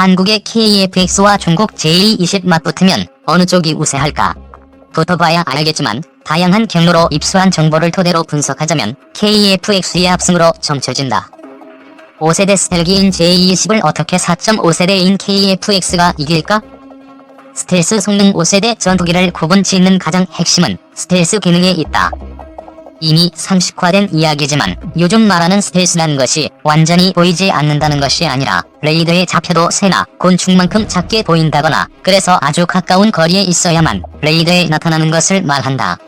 한국의 KFX와 중국 J20 맞붙으면 어느 쪽이 우세할까? 붙어봐야 알겠지만 다양한 경로로 입수한 정보를 토대로 분석하자면 KFX의 압승으로 점쳐진다. 5세대 스텔기인 J20을 어떻게 4.5세대인 KFX가 이길까? 스텔스 성능 5세대 전투기를 구분 짓는 가장 핵심은 스텔스 기능에 있다. 이미 상식화된 이야기지만 요즘 말하는 스텔스라는 것이 완전히 보이지 않는다는 것이 아니라 레이더에 잡혀도 새나 곤충만큼 작게 보인다거나 그래서 아주 가까운 거리에 있어야만 레이더에 나타나는 것을 말한다.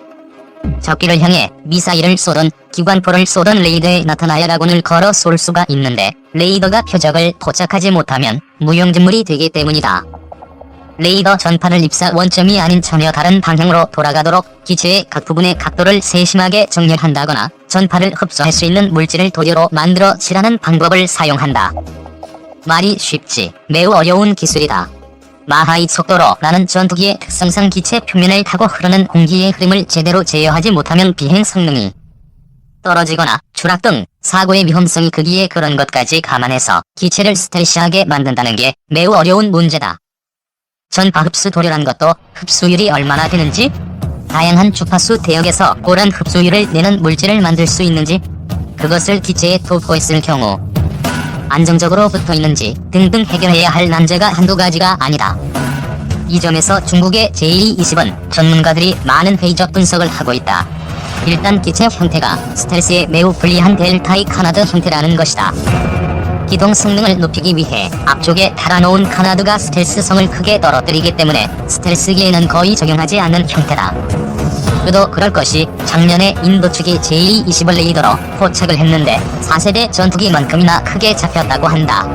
적기를 향해 미사일을 쏘던 기관포를 쏘던 레이더에 나타나야 라곤을 걸어 쏠 수가 있는데 레이더가 표적을 포착하지 못하면 무용지물이 되기 때문이다. 레이더 전파를 입사 원점이 아닌 전혀 다른 방향으로 돌아가도록 기체의 각 부분의 각도를 세심하게 정렬한다거나 전파를 흡수할 수 있는 물질을 도료로 만들어 칠하는 방법을 사용한다. 말이 쉽지 매우 어려운 기술이다. 마하의 속도로 나는 전투기의 특성상 기체 표면을 타고 흐르는 공기의 흐름을 제대로 제어하지 못하면 비행 성능이 떨어지거나 추락 등 사고의 위험성이 크기에 그런 것까지 감안해서 기체를 스텔시하게 만든다는 게 매우 어려운 문제다. 전파 흡수 도료란 것도 흡수율이 얼마나 되는지, 다양한 주파수 대역에서 고란 흡수율을 내는 물질을 만들 수 있는지, 그것을 기체에 있을 경우 안정적으로 붙어 있는지 등등 해결해야 할 난제가 한두 가지가 아니다. 이 점에서 중국의 제220은 전문가들이 많은 회의적 분석을 하고 있다. 일단 기체 형태가 스텔스에 매우 불리한 델타이 카나드 형태라는 것이다. 기동 성능을 높이기 위해 앞쪽에 달아놓은 카나드가 스텔스성을 크게 떨어뜨리기 때문에 스텔스기에는 거의 적용하지 않는 형태다. 그도 그럴 것이 작년에 인도 측이 제220을 레이더로 포착을 했는데 4세대 전투기만큼이나 크게 잡혔다고 한다.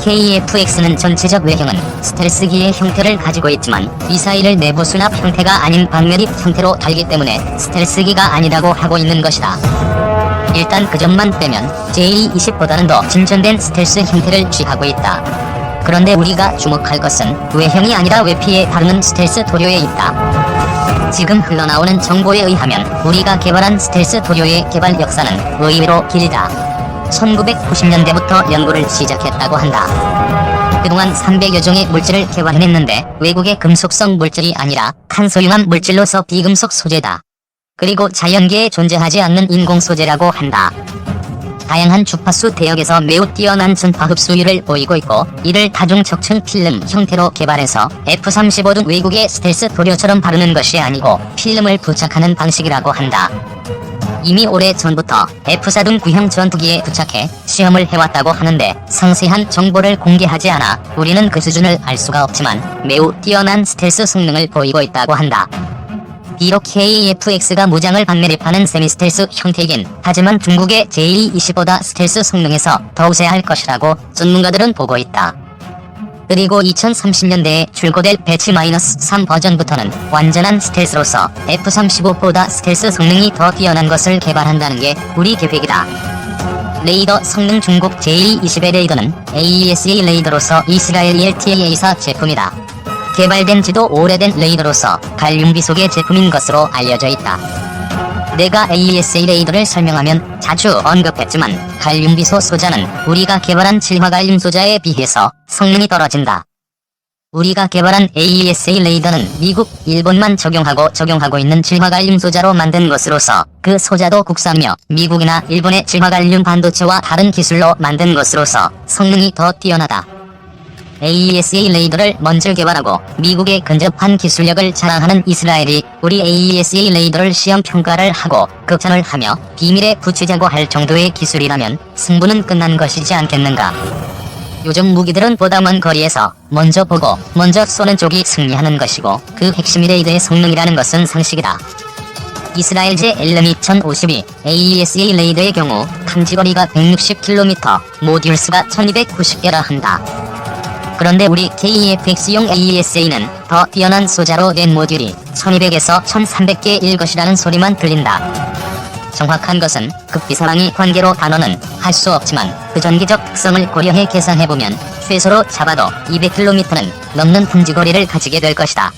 KFX는 전체적 외형은 스텔스기의 형태를 가지고 있지만 미사일을 내부 수납 형태가 아닌 방면입 형태로 달기 때문에 스텔스기가 아니라고 하고 있는 것이다. 일단 그 점만 빼면 J20보다는 더 진전된 스텔스 형태를 취하고 있다. 그런데 우리가 주목할 것은 외형이 아니라 외피에 다루는 스텔스 도료에 있다. 지금 흘러나오는 정보에 의하면 우리가 개발한 스텔스 도료의 개발 역사는 의외로 길다. 1990년대부터 연구를 시작했다고 한다. 그동안 300여 종의 물질을 개발해냈는데 외국의 금속성 물질이 아니라 탄소융합 물질로서 비금속 소재다. 그리고 자연계에 존재하지 않는 인공 소재라고 한다. 다양한 주파수 대역에서 매우 뛰어난 전파 흡수율을 보이고 있고 이를 다중 척층 필름 형태로 개발해서 F-35 등 외국의 스텔스 도료처럼 바르는 것이 아니고 필름을 부착하는 방식이라고 한다. 이미 오래 전부터 F-4 등 구형 전투기에 부착해 시험을 해왔다고 하는데 상세한 정보를 공개하지 않아 우리는 그 수준을 알 수가 없지만 매우 뛰어난 스텔스 성능을 보이고 있다고 한다. 비록 KFX가 무장을 판매립하는 세미스텔스 형태이긴 하지만 중국의 J20보다 스텔스 성능에서 더 우세할 것이라고 전문가들은 보고 있다. 그리고 2030년대에 출고될 배치 마이너스 3 버전부터는 완전한 스텔스로서 F-35보다 스텔스 성능이 더 뛰어난 것을 개발한다는 게 우리 계획이다. 레이더 성능 중국 J20의 레이더는 AESA 레이더로서 이스라엘 LTA사 제품이다. 개발된 지도 오래된 레이더로서 갈륨비 속의 제품인 것으로 알려져 있다. 내가 AESA 레이더를 설명하면 자주 언급했지만 갈륨비소 소자는 우리가 개발한 질화갈륨 소자에 비해서 성능이 떨어진다. 우리가 개발한 AESA 레이더는 미국, 일본만 적용하고 적용하고 있는 질화갈륨 소자로 만든 것으로서 그 소자도 국산이며 미국이나 일본의 질화갈륨 반도체와 다른 기술로 만든 것으로서 성능이 더 뛰어나다. AESA 레이더를 먼저 개발하고 미국에 근접한 기술력을 자랑하는 이스라엘이 우리 AESA 레이더를 시험 평가를 하고 극찬을 하며 비밀에 붙이자고 할 정도의 기술이라면 승부는 끝난 것이지 않겠는가. 요즘 무기들은 보다 먼 거리에서 먼저 보고 먼저 쏘는 쪽이 승리하는 것이고 그 핵심이 레이더의 성능이라는 것은 상식이다. 이스라엘제 엘름이 1052 AESA 레이더의 경우 탐지거리가 160km, 모듈수가 1290개라 한다. 그런데 우리 KEFX용 AESA는 더 뛰어난 소자로 된 모듈이 1200에서 1300개일 것이라는 소리만 들린다. 정확한 것은 극비사랑이 관계로 단어는 할 수 없지만 그 전기적 특성을 고려해 계산해보면 최소로 잡아도 200km는 넘는 탐지거리를 가지게 될 것이다.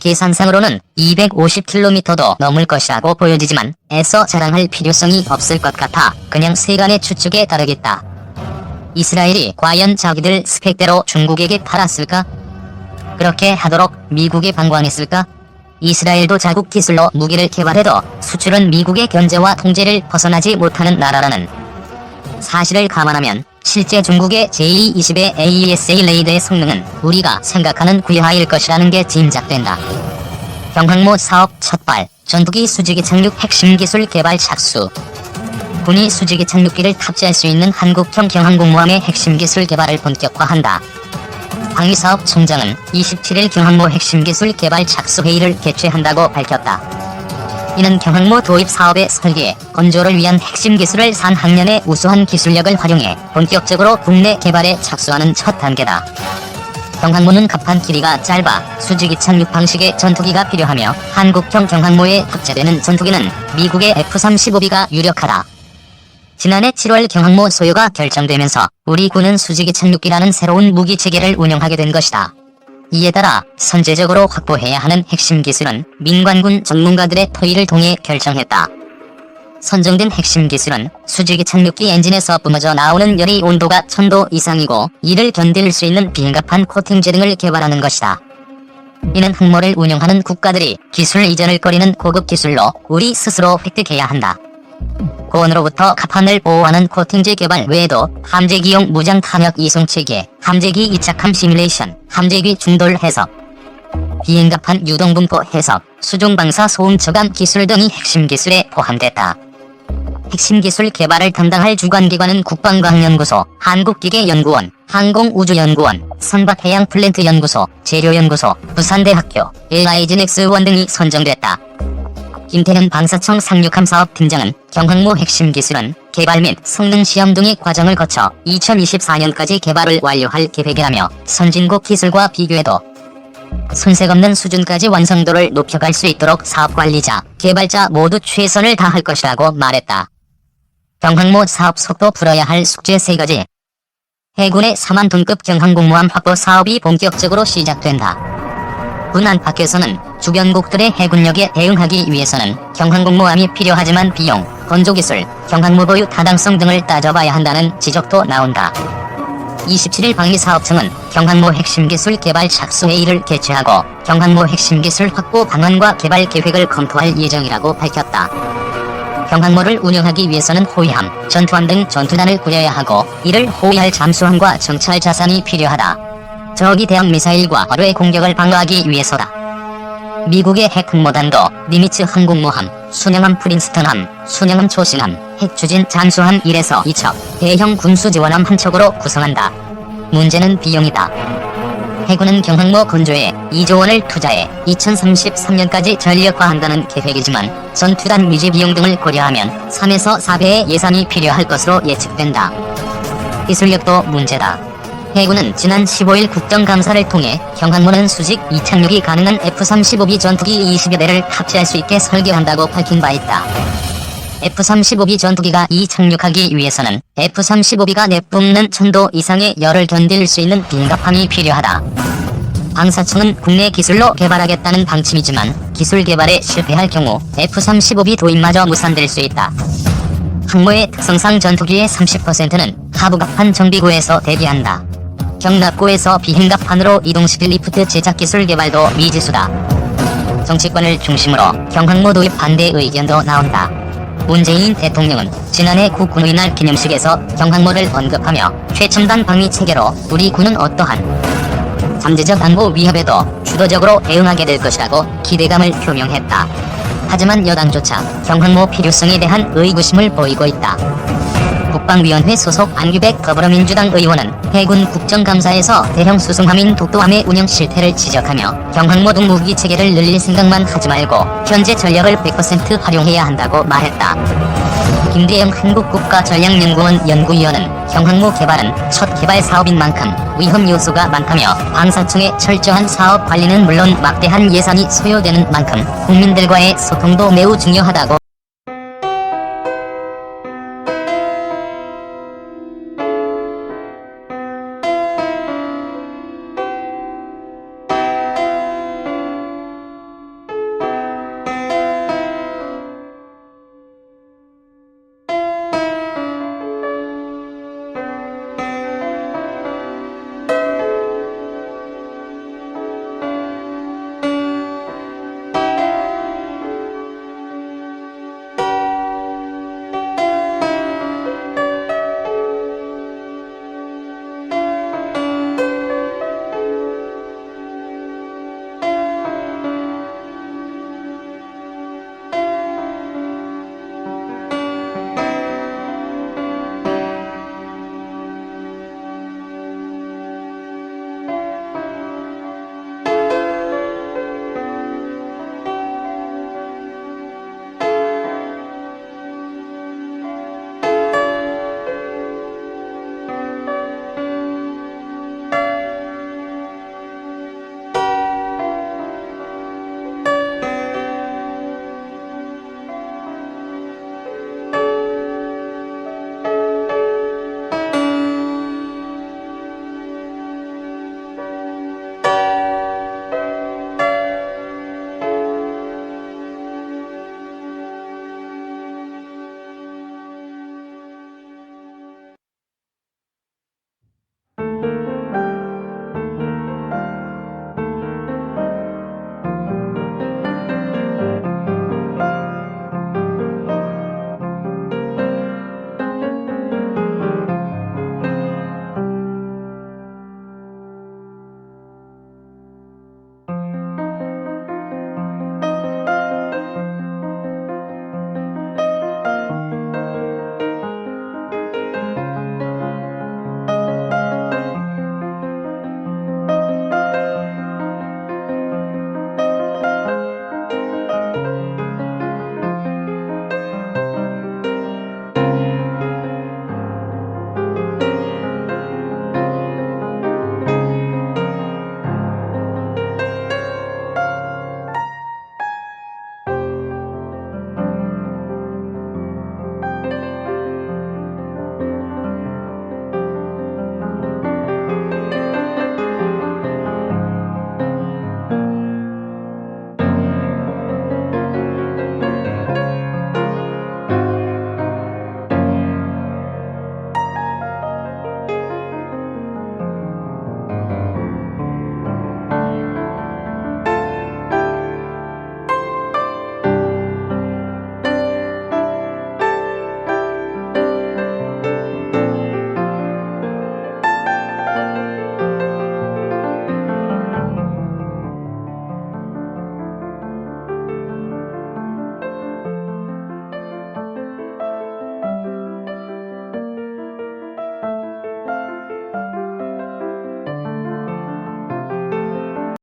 계산상으로는 250km도 넘을 것이라고 보여지지만 애써 자랑할 필요성이 없을 것 같아 그냥 세간의 추측에 따르겠다. 이스라엘이 과연 자기들 스펙대로 중국에게 팔았을까? 그렇게 하도록 미국이 방관했을까? 이스라엘도 자국 기술로 무기를 개발해도 수출은 미국의 견제와 통제를 벗어나지 못하는 나라라는 사실을 감안하면 실제 중국의 제220의 AESA 레이더의 성능은 우리가 생각하는 구여하일 것이라는 게 짐작된다. 경항모 사업 첫발, 전투기 수직이 착륙 핵심 기술 개발 착수. 군이 수직이 착륙기를 탑재할 수 있는 한국형 경항공모함의 핵심 기술 개발을 본격화한다. 방위사업 총장은 27일 경항모 핵심 기술 개발 착수 회의를 개최한다고 밝혔다. 이는 경항모 도입 사업의 설계, 건조를 위한 핵심 기술을 산 학년의 우수한 기술력을 활용해 본격적으로 국내 개발에 착수하는 첫 단계다. 경항모는 갑판 길이가 짧아 수직이 착륙 방식의 전투기가 필요하며 한국형 경항모에 탑재되는 전투기는 미국의 F-35B가 유력하다. 지난해 7월 경항모 소유가 결정되면서 우리 군은 수직이 착륙기라는 새로운 무기 체계를 운영하게 된 것이다. 이에 따라 선제적으로 확보해야 하는 핵심 기술은 민관군 전문가들의 토의를 통해 결정했다. 선정된 핵심 기술은 수직이 착륙기 엔진에서 뿜어져 나오는 열이 온도가 1000도 이상이고 이를 견딜 수 있는 비행갑판 코팅제 등을 개발하는 것이다. 이는 항모를 운영하는 국가들이 기술 이전을 꺼리는 고급 기술로 우리 스스로 획득해야 한다. 고온으로부터 갑판을 보호하는 코팅제 개발 외에도 함재기용 무장 탄약 이송 체계, 함재기 이착함 시뮬레이션, 함재기 중돌 해석, 비행갑판 유동분포 해석, 수중 방사 소음 저감 기술 등이 핵심 기술에 포함됐다. 핵심 기술 개발을 담당할 주관기관은 국방과학연구소, 한국기계연구원, 항공우주연구원, 선박해양플랜트연구소, 재료연구소, 부산대학교, LIG넥스원 등이 선정됐다. 김태현 방사청 상륙함 사업 팀장은 경항모 핵심 기술은 개발 및 성능 시험 등의 과정을 거쳐 2024년까지 개발을 완료할 계획이라며 선진국 기술과 비교해도 손색 없는 수준까지 완성도를 높여갈 수 있도록 사업 관리자, 개발자 모두 최선을 다할 것이라고 말했다. 경항모 사업 속도 풀어야 할 숙제 3가지. 해군의 4만 톤급 경항공모함 확보 사업이 본격적으로 시작된다. 군 안팎에서는 주변국들의 해군력에 대응하기 위해서는 경항공모함이 필요하지만 비용, 건조기술, 경항모 보유 타당성 등을 따져봐야 한다는 지적도 나온다. 27일 방위사업청은 경항모 핵심기술 개발 착수회의를 개최하고 경항모 핵심기술 확보 방안과 개발 계획을 검토할 예정이라고 밝혔다. 경항모를 운영하기 위해서는 호위함, 전투함 등 전투단을 꾸려야 하고 이를 호위할 잠수함과 정찰 자산이 필요하다. 저기 대형 미사일과 어뢰의 공격을 방어하기 위해서다. 미국의 핵 항모단도 니미츠 항공모함, 순양함 프린스턴함, 순양함 초신함, 핵추진 잠수함 1에서 2척, 대형 군수지원함 한 척으로 구성한다. 문제는 비용이다. 해군은 경항모 건조에 2조 원을 투자해 2033년까지 전력화한다는 계획이지만 전투단 유지 비용 등을 고려하면 3에서 4배의 예산이 필요할 것으로 예측된다. 기술력도 문제다. 해군은 지난 15일 국정감사를 통해 경항모는 수직 이착륙이 가능한 F-35B 전투기 20여 대를 탑재할 수 있게 설계한다고 밝힌 바 있다. F-35B 전투기가 이 착륙하기 위해서는 F-35B가 내뿜는 천도 이상의 열을 견딜 수 있는 빈갑함이 필요하다. 방사청은 국내 기술로 개발하겠다는 방침이지만 기술 개발에 실패할 경우 F-35B 도입마저 무산될 수 있다. 항모의 특성상 전투기의 30%는 하부갑판 정비구에서 대기한다. 경납고에서 비행갑판으로 이동시킬 리프트 제작 기술 개발도 미지수다. 정치권을 중심으로 경항모 도입 반대 의견도 나온다. 문재인 대통령은 지난해 국군의 날 기념식에서 경항모를 언급하며 최첨단 방위 체계로 우리 군은 어떠한 잠재적 안보 위협에도 주도적으로 대응하게 될 것이라고 기대감을 표명했다. 하지만 여당조차 경항모 필요성에 대한 의구심을 보이고 있다. 국방위원회 소속 안규백 더불어민주당 의원은 해군 국정감사에서 대형 수송함인 독도함의 운영 실태를 지적하며 경항모 등 무기 체계를 늘릴 생각만 하지 말고 현재 전력을 100% 활용해야 한다고 말했다. 김대영 한국국가전략연구원 연구위원은 경항모 개발은 첫 개발 사업인 만큼 위험 요소가 많다며 방사청의 철저한 사업 관리는 물론 막대한 예산이 소요되는 만큼 국민들과의 소통도 매우 중요하다고